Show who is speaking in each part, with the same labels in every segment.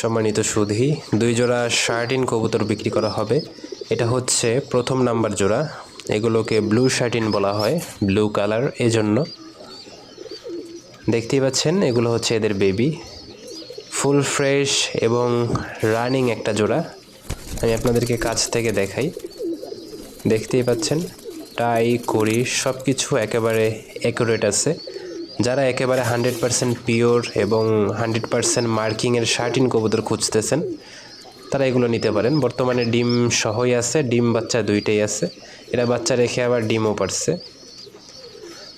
Speaker 1: সম্মানিত সুধী, দুই জোড়া শার্টিন কবুতর বিক্রি করা হবে। এটা হচ্ছে প্রথম নাম্বার জোড়া। এগুলোকে ব্লু শার্টিন বলা হয়, ব্লু কালার, এজন্য। দেখতেই পাচ্ছেন, এগুলো হচ্ছে এদের বেবি। ফুল ফ্রেশ এবং রানিং একটা জোড়া। আমি আপনাদেরকে কাছ থেকে দেখাই। দেখতেই পাচ্ছেন, টাই করি সব কিছু একেবারে অ্যাকুরেট আছে। যারা একেবারে হান্ড্রেড পারসেন্ট পিওর এবং হান্ড্রেড পারসেন্ট মার্কিংয়ের শার্টিন কবুতর খুঁজতেছেন, তারা এগুলো নিতে পারেন। বর্তমানে ডিম সহই আছে, ডিম বাচ্চা দুইটাই আছে। এরা বাচ্চা রেখে আবার ডিমও পারছে।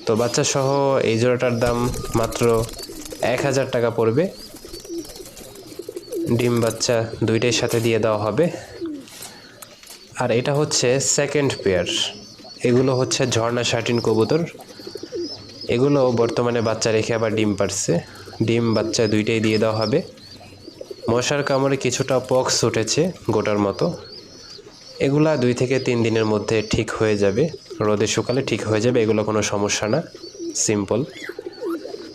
Speaker 1: তো বাচ্চা সহ এই জোড়াটার দাম মাত্র এক হাজার টাকা পড়বে। ডিম বাচ্চা দুইটাই সাথে দিয়ে দেওয়া হবে। আর এটা হচ্ছে সেকেন্ড পেয়ার এগুলো হচ্ছে ঝর্ণা শার্টিন কবুতর। এগুলো বর্তমানে বাচ্চা রেখে আবার ডিম পারছে। ডিম বাচ্চা দুইটাই দিয়ে দেওয়া হবে। মশার কামড়ে কিছুটা পক্স উঠেছে গোটার মতো। এগুলা দুই থেকে তিন দিনের মধ্যে ঠিক হয়ে যাবে। রোদে শুকালে ঠিক হয়ে যাবে, এগুলো কোনো সমস্যা না। সিম্পল।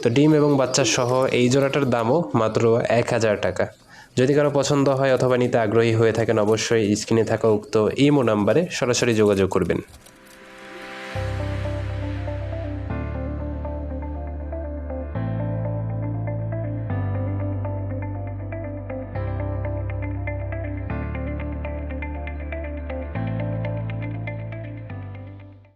Speaker 1: তো ডিম এবং বাচ্চা সহ এই জোড়াটার দামও মাত্র এক হাজার টাকা। যদি কারও পছন্দ হয় অথবা নিতে আগ্রহী হয়ে থাকেন, অবশ্যই স্ক্রিনে থাকা উক্ত ইমো নাম্বারে সরাসরি যোগাযোগ করবেন।